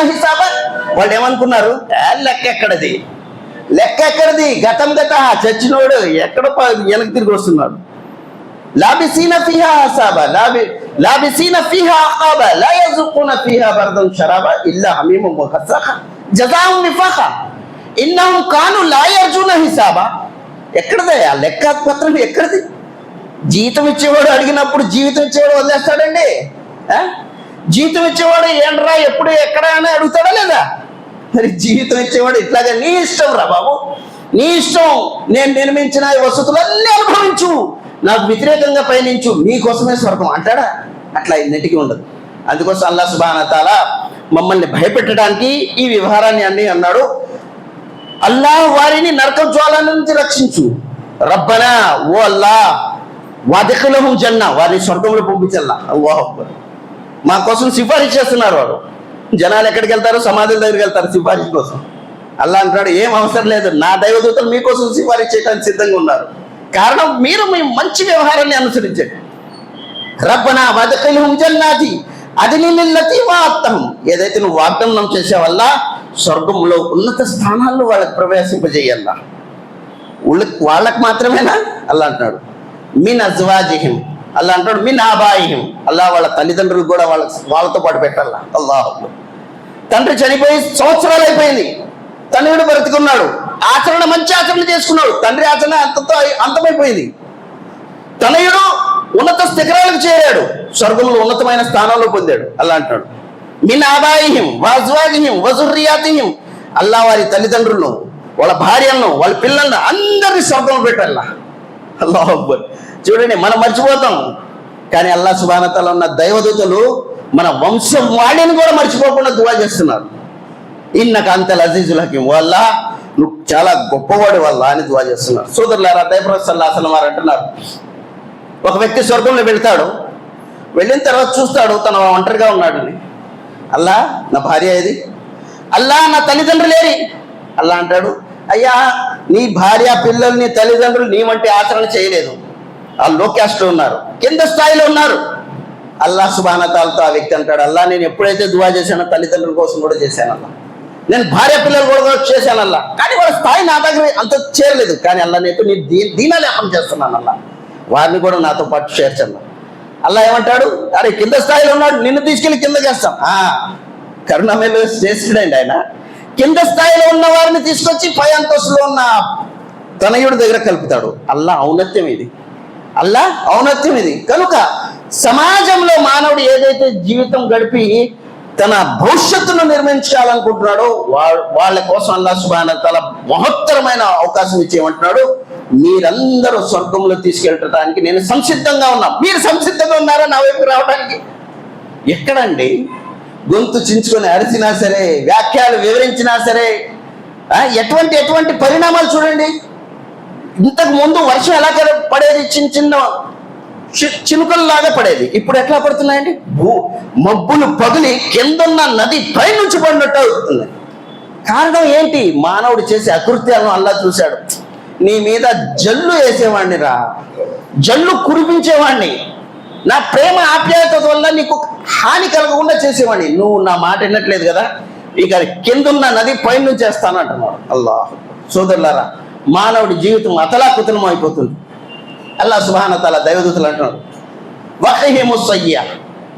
యర్జున హిసాబా? వాళ్ళు ఏమనుకున్నారు? లెక్క ఎక్కడది? లెక్క ఎక్కడది? గతం గత చచ్చినోడు ఎక్కడ వెనక్కి తిరిగి వస్తున్నాడు. లాబిసీన ఫిహా హసాబా? లాబి లాబిసీన ఫిహా అకాబా లా యజుకున ఫిహా బర్దం షరాబా? ఇల్లా హమీము ముహస్సఖ జజాం నిఫాఖ. ఇన్నహు కాను లా యర్జున హిసాబా. ఎక్కడదే? ఆ లెక్క పత్రం ఎక్కడిది? జీతం ఇచ్చేవాడు అడిగినప్పుడు జీవితం ఇచ్చేవాడు వదిలేస్తాడండి. ఆ? జీతం ఇచ్చేవాడు ఏంట్రా ఎప్పుడు ఎక్కడ అని అడుగుతాడా లేదా? మరి జీవితం ఇచ్చేవాడు ఇట్లాగా నీ ఇష్టం రా బాబు. నీ ఇష్టం నేను నిర్మించిన ఈ వసతులన్నీ అనుభవించు. నాకు వ్యతిరేకంగా పయనించు నీ కోసమే స్వర్గం అంటాడా? అట్లా ఇన్నిటికీ ఉండదు. అందుకోసం అల్లా సుబానతాల మమ్మల్ని భయపెట్టడానికి ఈ వ్యవహారాన్ని అన్ని అన్నాడు. అల్లాహ్ వారిని నరక జ్వాల నుంచి రక్షించు. రబ్బనా ఓ అల్లా వాదికలహం జన్న వారిని స్వర్గంలో పంపించల్లా. అల్లాహ్ అక్బర్. మా కోసం సిఫారిష్ చేస్తున్నారు వారు జనాలు ఎక్కడికి వెళ్తారు సమాధుల దగ్గరికి వెళ్తారు సిఫారిష్ కోసం. అల్లా అంటాడు ఏం అవసరం లేదు నా దైవదూతలు మీకోసం సిఫారిష్ చేయడానికి సిద్ధంగా ఉన్నారు. కారణం మీరు మీ మంచి వ్యవహారాన్ని అనుసరించండి. రబ్బనా వదఖిల్హుం జన్నాతి అది నిన్నతి వాత్తం ఏదైతే నువ్వు వాగ్దానం చేసేవల్ల స్వర్గంలో ఉన్నత స్థానాల్లో వాళ్ళకి ప్రవేశింపజేయల్ల. వాళ్ళకి వాళ్ళకి మాత్రమేనా? అల్లా అంటున్నాడు. మీ నజ్వాజిహిం అల్లా అంటాడు మిన్ ఆబాయిహిం. అల్లా వాళ్ళ తల్లిదండ్రులు కూడా వాళ్ళ వాళ్ళతో పాటు పెట్టాలా? అల్లాహ్ తండ్రి చనిపోయి సంవత్సరాలు అయిపోయింది. తండ్రి బ్రతికున్నాడు. ఆచరణ మంచి ఆచరణ చేసుకున్నాడు. తండ్రి ఆచరణ అంతతో అంతమైపోయింది. తనయుడు ఉన్నత శిఖరాలకు చేరాడు. స్వర్గంలో ఉన్నతమైన స్థానంలో పొందాడు. అలా అంటాడు మిన్ ఆదాయిహిం వాజ్వాజిహిం వజుర్రియాతిహిం అల్లా వారి తల్లిదండ్రులను వాళ్ళ భార్యలను వాళ్ళ పిల్లలను అందరినీ స్వర్గంలో పెట్టాలా అల్లాహ్ అక్బర్. చూడండి మనం మర్చిపోతాం. కానీ అల్లా సుబానతల ఉన్న దైవదూతలు మన వంశం వాడిని కూడా మర్చిపోకుండా దువా చేస్తున్నారు. ఇన్నక అంతల్ అజీజుల్ హకీం వల్ల నువ్వు చాలా గొప్పవాడి వల్ల అని దువా చేస్తున్నారు. సోదరులారా దైవప్రభు వారు అంటున్నారు. ఒక వ్యక్తి స్వర్గంలో వెళ్తాడు వెళ్ళిన తర్వాత చూస్తాడు తన ఒంటరిగా ఉన్నాడని. అల్లా నా భార్య ఏది? అల్లా నా తల్లిదండ్రులు ఏరి అల్లా అంటాడు అయ్యా నీ భార్య పిల్లలు నీ తల్లిదండ్రులు నీ వంటి ఆచరణ చేయలేదు. ఆ లో క్యాస్ట్లో ఉన్నారు. కింద స్థాయిలో ఉన్నారు. అల్లా సుబానతాలతో ఆ వ్యక్తి అంటాడు అల్లా నేను ఎప్పుడైతే దువా చేశానో తల్లిదండ్రుల కోసం కూడా చేశాను అల్లా నేను భార్య పిల్లలు కూడా చేశాను అల్లా కానీ వాళ్ళ స్థాయి నా దగ్గర అంత చేరలేదు. కానీ అల్లా నేను నేను దీ దీనాలేపం చేస్తున్నాను అల్లా వారిని కూడా నాతో పాటు చేర్చను అల్లా ఏమంటాడు అరే కింద స్థాయిలో ఉన్నాడు నిన్ను తీసుకెళ్ళి కింద చేస్తాం. ఆ కరుణమేలు చేసిడండి ఆయన. కింద స్థాయిలో ఉన్న వారిని తీసుకొచ్చి పై అంతస్తులో ఉన్న తనయుడి దగ్గర కలుపుతాడు. అల్లా ఔన్నత్యం ఇది. అల్లా ఔన్నత్యం ఇది. కనుక సమాజంలో మానవుడు ఏదైతే జీవితం గడిపి తన భవిష్యత్తును నిర్మించాలనుకుంటున్నాడో వా- వాళ్ళ కోసం అల్లా సుబాన తల మహత్తరమైన అవకాశం ఇచ్చేయమంటున్నాడు. మీరందరూ స్వర్గంలో తీసుకెళ్ళటానికి నేను సంసిద్ధంగా ఉన్నా. మీరు సంసిద్ధంగా ఉన్నారా నా వైపు రావడానికి ఎక్కడండి? గొంతు చించుకొని అరిచినా సరే వ్యాఖ్యలు వివరించినా సరే ఎటువంటి ఎటువంటి పరిణామాలు చూడండి. ఇంతకు ముందు వర్షం ఎలా కర- పడేది? చిన్న చిన్న చి- చినుకల్లాగా పడేది. ఇప్పుడు ఎట్లా పడుతున్నాయండి? భూ మబ్బులు పగిలి కిందన్న నది పైనుంచి పడినట్టు అవుతుంది. కారణం ఏంటి? మానవుడు చేసే అకృత్యాలను అల్లా చూశాడు. నీ మీద జల్లు వేసేవాడిని రా. జల్లు కురిపించేవాడిని నా ప్రేమ ఆప్యాయత వల్ల నీకు హాని కలగకుండా చేసేవాడిని నువ్వు నా మాట వినట్లేదు కదా? ఇక కిందున్న నది పైనుంచి నుంచి వేస్తాను అంటున్నాడు. అల్లాహ్. సోదరులారా మానవుడి జీవితం అతలా కుతలం అయిపోతుంది. అల్లా సుబాన తల దైవదూతలు అంటున్నాడు వహేము సయ్య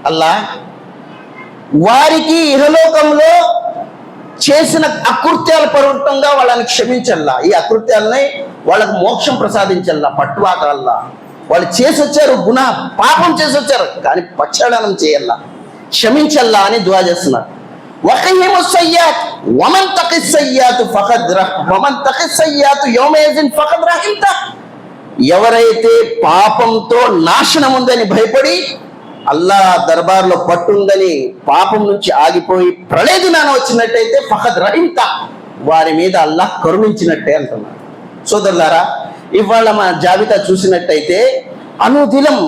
అల్లా వారికి ఇహలోకంలో చేసిన అకృత్యాల పర్వతంగా వాళ్ళని క్షమించల్లా. ఈ అకృత్యాలని వాళ్ళకు మోక్షం ప్రసాదించల్లా పట్టువాకల్లా. వాళ్ళు చేసి వచ్చారు గుణ పాపం చేసి వచ్చారు కానీ పక్షాళనం చేయల్లా. క్షమించల్లా అని దువా చేస్తున్నారు. వకహిము సయ్యాత్ వమన్ తకి ఫఖద్ రహ్ వమన్ తకి సయ్యాతు యౌమయజిన్ ఫఖద్ రహింత ఎవరైతే పాపంతో నాశనం ఉందని భయపడి అల్లా దర్బార్లో పట్టుందని పాపం నుంచి ఆగిపోయి ప్రళయ దినాన వచ్చినట్టయితే ఫహద్ రహింత వారి మీద అల్లాహ్ కరుణించినట్టే అంటున్నారు. సోదరులారా ఇవాళ మన జాబితా చూసినట్టయితే అనుదినం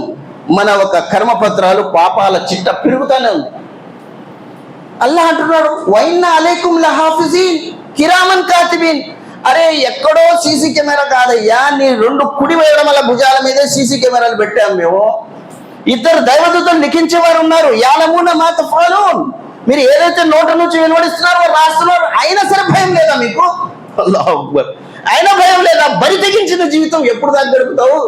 మన ఒక కర్మపత్రాలు పాపాల చిట్ట పెరుగుతానే ఉంది. అల్లా అంటున్నాడు వైన్ అలేకుం లహాఫిజీన్ కిరామన్ కాతిబీన్. అరే ఎక్కడో సీసీ కెమెరా కాదయ్యా నీ రెండు కుడి వేయడమల భుజాల మీదే సీసీ కెమెరాలు పెట్టాం మేము. ఇద్దరు దైవదూతలు లిఖించేవారు ఉన్నారు. యాలమూన మాత ఫాలోన్. మీరు ఏదైతే నోట నుంచి వెలువడిస్తున్నారో రాస్తున్నారు అయినా సరే భయం లేదా మీకు? అయినా భయం లేదా? బరి తెగించిన జీవితం ఎప్పుడు దాకా గడుపుతావు?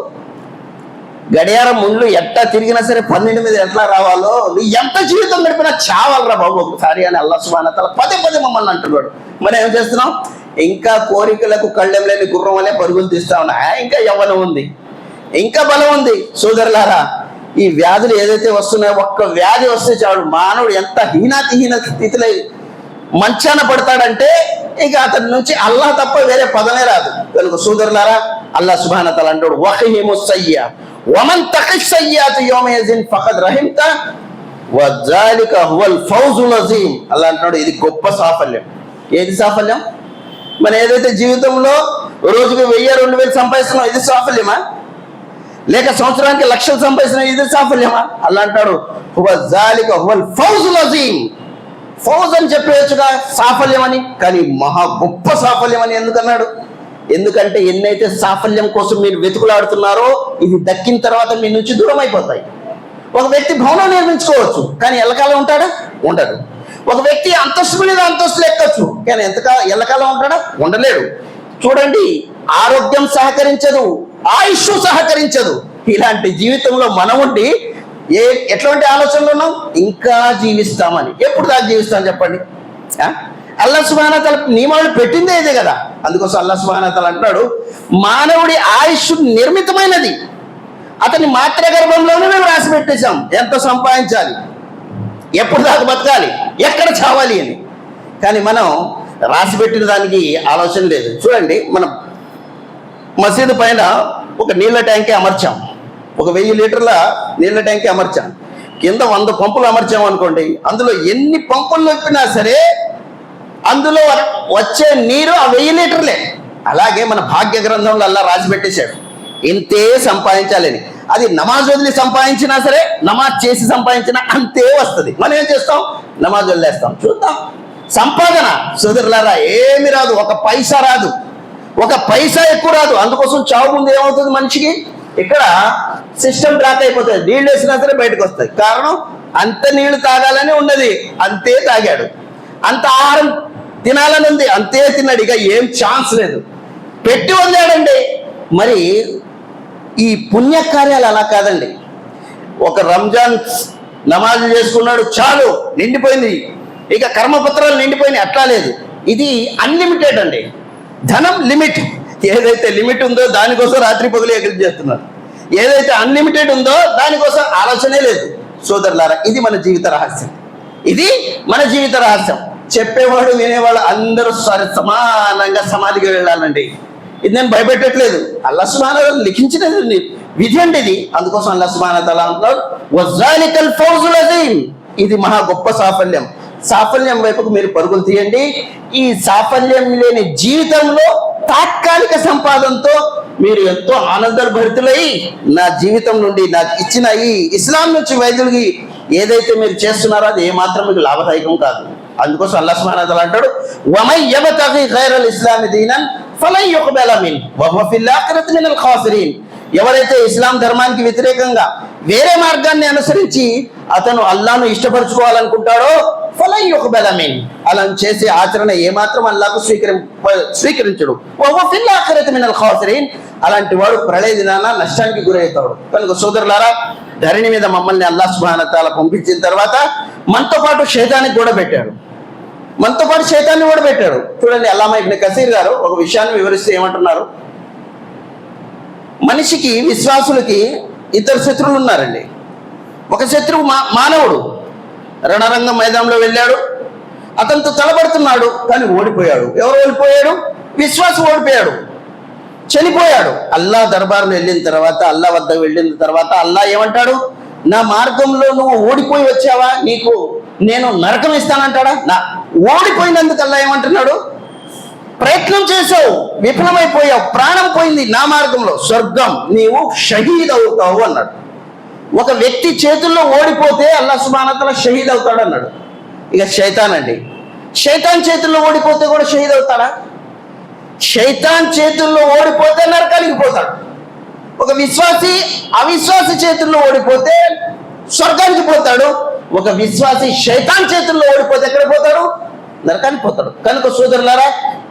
గడియారం ముండ్లు ఎట్టా తిరిగినా సరే పన్నెండు మీద ఎట్లా రావాలో నువ్వు ఎంత జీవితం గడిపినా చావాలరా బాబు ఒకసారి అని అల్లా సుమానతల పదే పదే మమ్మల్ని అంటున్నాడు. మనం ఏం చేస్తున్నాం? ఇంకా కోరికలకు కళ్ళెం లేని గుర్రం అనే పరుగులు తీస్తా ఉన్నా. ఇంకా యవ్వనం ఉంది. ఇంకా బలం ఉంది. సోదరులారా ఈ వ్యాధులు ఏదైతే వస్తున్నాయో ఒక్క వ్యాధి వస్తే చాలు. మానవుడు ఎంత హీనాతిహీన స్థితిలో మంచాన పడతాడంటే ఇక అతని నుంచి అల్లా తప్ప వేరే పదమే రాదు. కనుక సోదరులారా అల్లా సుభానతలు అంటాడు వహిము సయ్యా. వమన్ తఖిష్ సయ్యాతు యౌమయజిన్ ఫఖద్ రహిమ్త వజాలిక హువల్ ఫౌజుల్ అజీమ్ అలా అంటున్నాడు ఇది గొప్ప సాఫల్యం. ఏది సాఫల్యం? మన ఏదైతే జీవితంలో రోజుకి వెయ్యి రెండు వేలు సంపాదిస్తున్నాం ఇది సాఫల్యమా? లేక సంవత్సరానికి లక్షలు సంపాదిస్తున్నా ఇది సాఫల్యమా? అల్లా అంటాడు హువజాలిక హువల్ ఫౌజుల్ అజీమ్ ఫౌజ్ అని చెప్పేయచ్చుగా సాఫల్యం అని కానీ మహా గొప్ప సాఫల్యం అని ఎందుకన్నాడు ఎందుకంటే ఎన్నైతే సాఫల్యం కోసం మీరు వెతుకులాడుతున్నారో ఇది దక్కిన తర్వాత మీ నుంచి దూరం అయిపోతాయి ఒక వ్యక్తి భవనం నిర్మించుకోవచ్చు కానీ ఎల్లకాలం ఉంటాడా? ఉండడు. ఒక వ్యక్తి అంతస్తు మీద అంతస్తులు ఎక్కచ్చు కానీ ఎంతకాలం ఎల్లకాలం ఉంటాడా? ఉండలేడు. చూడండి ఆరోగ్యం సహకరించదు ఆయుష్ సహకరించదు. ఇలాంటి జీవితంలో మనం ఉండి ఏ ఎట్లాంటి ఆలోచనలు ఉన్నాం? ఇంకా జీవిస్తామని. ఎప్పుడు దాకా జీవిస్తాం చెప్పండి? అల్లా సుబానతల నియమాలు పెట్టిందే ఇదే కదా. అందుకోసం అల్లా సుబానతలు అంటాడు మానవుడి ఆయుష్ నిర్మితమైనది. అతని మాత్ర గర్భంలోనే మేము రాసి పెట్టేశాం. ఎంత సంపాదించాలి? ఎప్పుడు దాకా బతకాలి? ఎక్కడ చావాలి అని. కానీ మనం రాసి పెట్టిన దానికి ఆలోచన లేదు. చూడండి మనం మసీదు పైన ఒక నీళ్ళ ట్యాంకే అమర్చాం. ఒక వెయ్యి లీటర్ల నీళ్ళ ట్యాంకే అమర్చాం. కింద వంద పంపులు అమర్చాం అనుకోండి అందులో ఎన్ని పంపులు నొప్పినా సరే అందులో వచ్చే నీరు ఆ వెయ్యి లీటర్లే. అలాగే మన భాగ్య గ్రంథంలో అలా రాసి పెట్టేశాడు. ఇంతే సంపాదించాలని అది నమాజ్ వదిలి సంపాదించినా సరే నమాజ్ చేసి సంపాదించినా అంతే వస్తుంది. మనం ఏం చేస్తాం? నమాజ్ వదిలేస్తాం. చూద్దాం. సంపాదన సోదరులారా ఏమి రాదు. ఒక పైసా రాదు. ఒక పైసా ఎక్కువ రాదు. అందుకోసం చావు ముందు ఏమవుతుంది మనిషికి? ఇక్కడ సిస్టమ్ బ్లాక్ అయిపోతుంది. నీళ్ళు వేసినా సరే బయటకు వస్తాయి. కారణం అంత నీళ్ళు తాగాలని ఉన్నది. అంతే తాగాడు. అంత ఆహారం తినాలని ఉంది అంతే తిన్నాడు ఇక ఏం ఛాన్స్ లేదు. పెట్టి వందాడండి మరి ఈ పుణ్యకార్యాలు అలా కాదండి. ఒక రంజాన్ నమాజ్ చేసుకున్నాడు చాలు నిండిపోయింది. ఇక కర్మపత్రాలు నిండిపోయినాయి అట్లా లేదు. ఇది అన్లిమిటెడ్ అండి. ధనం లిమిట్. ఏదైతే లిమిట్ ఉందో దానికోసం రాత్రి పగులు ఎగిరి చేస్తున్నారు. ఏదైతే అన్లిమిటెడ్ ఉందో దానికోసం ఆలోచనే లేదు. సోదరులారా ఇది మన జీవిత రహస్యం. ఇది మన జీవిత రహస్యం. చెప్పేవాడు వినేవాడు అందరూ సరి- సమానంగా సమాధికి వెళ్ళాలండి. ఇది నేను భయపెట్టట్లేదు. అల్లా సుమాన లిఖించినది విధి అండి ఇది. అందుకోసం అల్లా సుమాన తల ఫౌజుల్ అజీమ్." ఇది మహా గొప్ప సాఫల్యం. సాఫల్యం వైపుకు మీరు పరుగులు తీయండి. ఈ సాఫల్యం లేని జీవితంలో తాత్కాలిక సంపాదనతో మీరు ఎంతో ఆనందభరితులై నా జీవితం నుండి నాకు ఇచ్చిన ఈ ఇస్లాం నుంచి వైద్యులకి ఏదైతే మీరు చేస్తున్నారో అది ఏమాత్రం మీకు లాభదాయకం కాదు. అందుకోసం అల్లా సుమానతలు అంటాడు వమై యబతగి ఖైరల్ ఇస్లామి దీనన్ ఫలై యుక్బల మిన్ వహువ ఫిల్ ఆఖిరతి మినల్ ఖాసిరిన్. ఎవరైతే ఇస్లాం ధర్మానికి వ్యతిరేకంగా వేరే మార్గాన్ని అనుసరించి అతను అల్లాను ఇష్టపరచుకోవాలనుకుంటాడో ఫలై ఒక బెలమీన్ అలా చేసే ఆచరణ ఏమాత్రం అల్లాకు స్వీకరి స్వీకరించడు. వహువ ఫిల్ ఆఖిరతి మినల్ అలాంటి వాడు ప్రళయ దినాన నష్టానికి గురవుతాడు. కనుక సోదరులారా ధరణి మీద మమ్మల్ని అల్లా సుభానతాల పంపించిన తర్వాత మనతో పాటు శైతానికి కూడా పెట్టాడు. మనతో పాటు శైతాన్ని కూడా పెట్టాడు. చూడండి అల్లామా ఇబ్న కసీర్ గారు ఒక విషయాన్ని వివరిస్తే ఏమంటున్నారు? మనిషికి విశ్వాసులకి ఇద్దరు శత్రువులు ఉన్నారండి. ఒక శత్రువు మా మానవుడు. రణరంగం మైదానంలో వెళ్ళాడు. అతనితో తలబడుతున్నాడు కానీ ఓడిపోయాడు. ఎవరు ఓడిపోయాడు? విశ్వాసం ఓడిపోయాడు. చనిపోయాడు. అల్లా దర్బార్లో వెళ్ళిన తర్వాత అల్లా వద్ద వెళ్ళిన తర్వాత అల్లా ఏమంటాడు? నా మార్గంలో నువ్వు ఓడిపోయి వచ్చావా? నీకు నేను నరకం ఇస్తానంటాడా? నా ఓడిపోయినందుకల్లా ఏమంటున్నాడు? ప్రయత్నం చేసావు విఫలమైపోయావు ప్రాణం పోయింది నా మార్గంలో స్వర్గం నీవు షహీద్ అవుతావు అన్నాడు. ఒక వ్యక్తి చేతుల్లో ఓడిపోతే అల్లా సుబానతల షహీద్ అవుతాడు అన్నాడు. ఇక శైతాన్ అండి. శైతాన్ చేతుల్లో ఓడిపోతే కూడా షహీద్ అవుతాడా శైతాన్ చేతుల్లో ఓడిపోతే నరకానికి పోతాడు. ఒక విశ్వాసి అవిశ్వాసి చేతుల్లో ఓడిపోతే స్వర్గానికి పోతాడు. ఒక విశ్వాసి శైతాన్ చేతుల్లో ఓడిపోతే ఎక్కడ పోతాడు? నరకానికి పోతాడు. కనుక సోదరులారా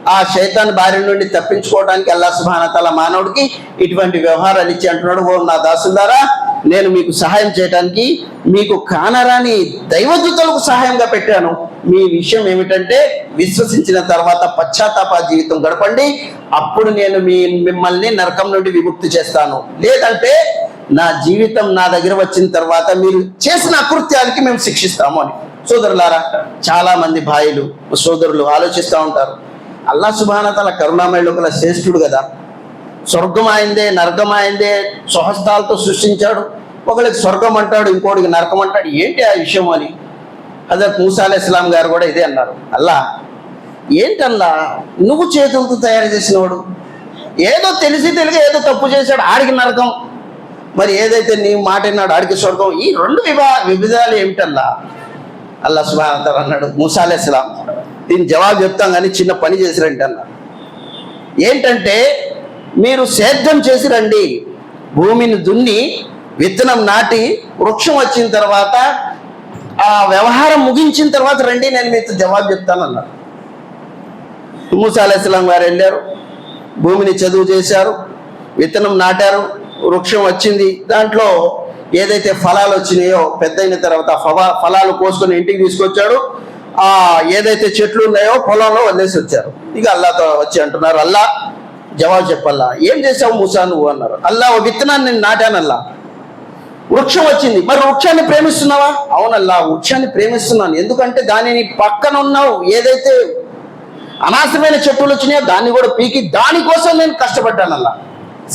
ఆ శైతాన్ బారి నుండి తప్పించుకోవడానికి అల్లా సుభానతల మానవుడికి ఇటువంటి వ్యవహారాలు ఇచ్చి అంటున్నాడు ఓ నా దాసులారా నేను మీకు సహాయం చేయడానికి మీకు కానరాని దైవదూతలకు సహాయంగా పెట్టాను. మీ విషయం ఏమిటంటే విశ్వసించిన తర్వాత పశ్చాత్తాప జీవితం గడపండి. అప్పుడు నేను మీ మిమ్మల్ని నరకం నుండి విముక్తి చేస్తాను. లేదంటే నా జీవితం నా దగ్గర వచ్చిన తర్వాత మీరు చేసిన అకృత్యాలకి మేము శిక్షిస్తాము అని. సోదరులారా చాలా మంది భాయిలు సోదరులు ఆలోచిస్తూ ఉంటారు. అల్లా సుభానతల కరుణామయుడు ఒకల శ్రేష్ఠుడు కదా. స్వర్గం ఆయిందే నరకం ఆయిందే స్వహస్తాలతో సృష్టించాడు. ఒకరికి స్వర్గం అంటాడు ఇంకోటికి నరకం అంటాడు. ఏంటి ఆ విషయం అని? హజరత్ మూసా ఇస్లాం గారు కూడా ఇదే అన్నారు. అల్లా ఏంటల్లా? నువ్వు చేతులతో తయారు చేసినవాడు. ఏదో తెలిసి తెలియక ఏదో తప్పు చేశాడు ఆడికి నరకం. మరి ఏదైతే నీ మాట విన్నాడు ఆడికి స్వర్గం ఈ రెండు విభా వివిధాలు ఏమిటల్లా? అల్లా సుబానతల అన్నాడు ముసాలేస్లాం దీని జవాబు చెప్తాం కానీ చిన్న పని చేసిరంటే ఏంటంటే మీరు సేద్యం చేసి రండి భూమిని దున్ని విత్తనం నాటి వృక్షం వచ్చిన తర్వాత ఆ వ్యవహారం ముగించిన తర్వాత రండి నేను మీతో జవాబు చెప్తానన్నాడు మూసా అలైస్లాం గారు వెళ్ళారు భూమిని చదువు చేశారు విత్తనం నాటారు వృక్షం వచ్చింది. దాంట్లో ఏదైతే ఫలాలు వచ్చినాయో పెద్దయిన తర్వాత ఫలా ఫలాలు కోసుకొని ఇంటికి తీసుకొచ్చాడు. ఆ ఏదైతే చెట్లు ఉన్నాయో పొలంలో వదిలేసి వచ్చారు. ఇక అల్లాతో వచ్చి అంటున్నారు అల్లా జవాబు చెప్పల్లా. ఏం చేసావు మూసా నువ్వు? అన్నారు. అల్లా ఓ విత్తనాన్ని నేను నాటానల్లా వృక్షం వచ్చింది. మరి వృక్షాన్ని ప్రేమిస్తున్నావా? అవునల్లా వృక్షాన్ని ప్రేమిస్తున్నాను. ఎందుకంటే దానిని పక్కన ఉన్నావు. ఏదైతే అనాశమైన చెట్టులు వచ్చినాయో దాన్ని కూడా పీకి దానికోసం నేను కష్టపడ్డానల్లా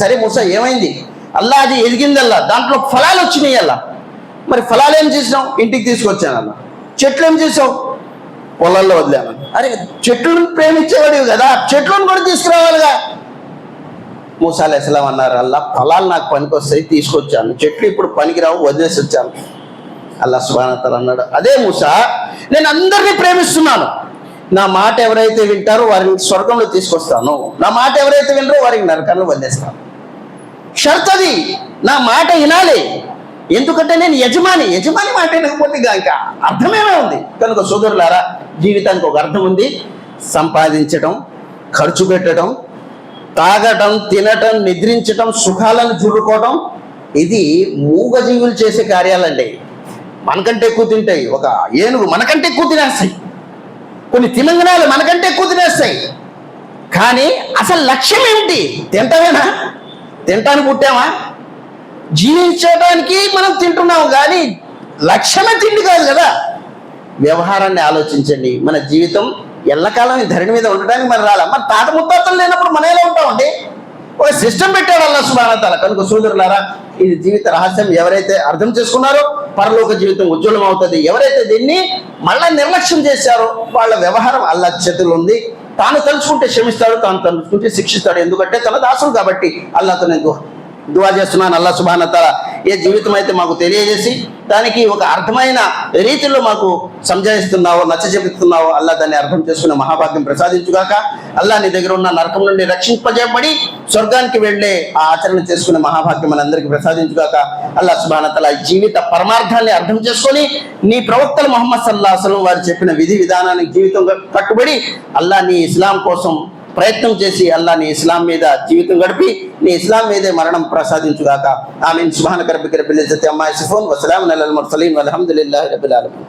సరే మూసా ఏమైంది? అల్లా అది ఎదిగిందల్లా. దాంట్లో ఫలాలు వచ్చినాయి అల్లా. మరి ఫలాలు ఏం చేసినావు? ఇంటికి తీసుకొచ్చానన్నా చెట్లు ఏం చేసావు? పొలాల్లో వదిలాను అరే చెట్లను ప్రేమించేవాడివి కదా. చెట్లను కూడా తీసుకురావాలిగా. మూసాలు ఎసలం అన్నారు అల్లా ఫలాలు నాకు పనికి వస్తాయి తీసుకొచ్చాను. చెట్లు ఇప్పుడు పనికిరావు వదిలేసి వచ్చాను అల్లా సుబానతలు అన్నాడు అదే మూసా నేను అందరినీ ప్రేమిస్తున్నాను. నా మాట ఎవరైతే వింటారో వారిని స్వర్గంలో తీసుకొస్తాను. నా మాట ఎవరైతే వినరో వారికి నరకాన్ని వదిలేస్తాను. షరత్ అది నా మాట వినాలి. ఎందుకంటే నేను యజమాని. యజమాని మాట వినకపోతే ఇంకా అర్థమేమే ఉంది. కనుక సోదరులారా జీవితానికి ఒక అర్థం ఉంది. సంపాదించడం ఖర్చు పెట్టడం తాగటం తినటం నిద్రించటం సుఖాలను జుర్రుకోవటం ఇది మూగజీవులు చేసే కార్యాలండి. మనకంటే ఎక్కువ తింటాయి. ఒక ఏనుగు మనకంటే ఎక్కువ తినేస్తాయి. కొన్ని తిమంగనాలు మనకంటే ఎక్కువ తినేస్తాయి. కానీ అసలు లక్ష్యం ఏమిటి? తింటవేనా తింటానికి పుట్టామా? జీవించడానికి మనం తింటున్నాం కానీ లక్ష్యమే తిండి కాదు కదా. వ్యవహారాన్ని ఆలోచించండి. మన జీవితం ఎల్లకాలం ఈ ధరణి మీద ఉండడానికి మనం రాలా. మన తాత ముత్తాతలు లేనప్పుడు మనం ఎలా ఉంటామండి? ఒక సిస్టమ్ పెట్టాడు అల్లా సుబానతాల కనుక సోదరులారా ఇది జీవిత రహస్యం ఎవరైతే అర్థం చేసుకున్నారో పరలోక జీవితం ఉజ్వలం అవుతుంది ఎవరైతే దీన్ని మళ్ళా నిర్లక్ష్యం చేశారో వాళ్ళ వ్యవహారం అల్లా చేతులు ఉంది. తాను తలుచుకుంటే క్షమిస్తాడు తాను తలుచుకుంటే శిక్షిస్తాడు. ఎందుకంటే తన దాసుడు కాబట్టి అల్లాతో నేను దువా- దువా చేస్తున్నాను. అల్లా సుబానతాల ఏ జీవితం అయితే మాకు తెలియజేసి దానికి ఒక అర్థమైన రీతిలో మాకు సంజయిస్తున్నావో నచ్చ చెబుతున్నావో అల్లా దాన్ని అర్థం చేసుకునే మహాభాగ్యం ప్రసాదించుగాక. అల్లా నీ దగ్గర ఉన్న నరకం నుండి రక్షింపజేయబడి స్వర్గానికి వెళ్ళే ఆ ఆచరణ చేసుకునే మహాభాగ్యం మనందరికీ ప్రసాదించుగాక. అల్లా సుబానతల జీవిత పరమార్థాన్ని అర్థం చేసుకొని నీ ప్రవక్తలు మొహమ్మద్ సల్లా అసలు వారు చెప్పిన విధి విధానానికి జీవితం కట్టుబడి అల్లా నీ ఇస్లాం కోసం ప్రయత్నం చేసి అల్లా నీ ఇస్లాం మీద జీవితం గడిపి నీ ఇస్లాం మీదే మరణం ప్రసాదించుగాక. ఆమె సుబాన కరబి కరబిల్ అమ్మాయి సిఫోన్ వసలాం అల్ ముర్సలీన్. అల్హమ్దులిల్లాహి రబ్బిల్ ఆలమీన్.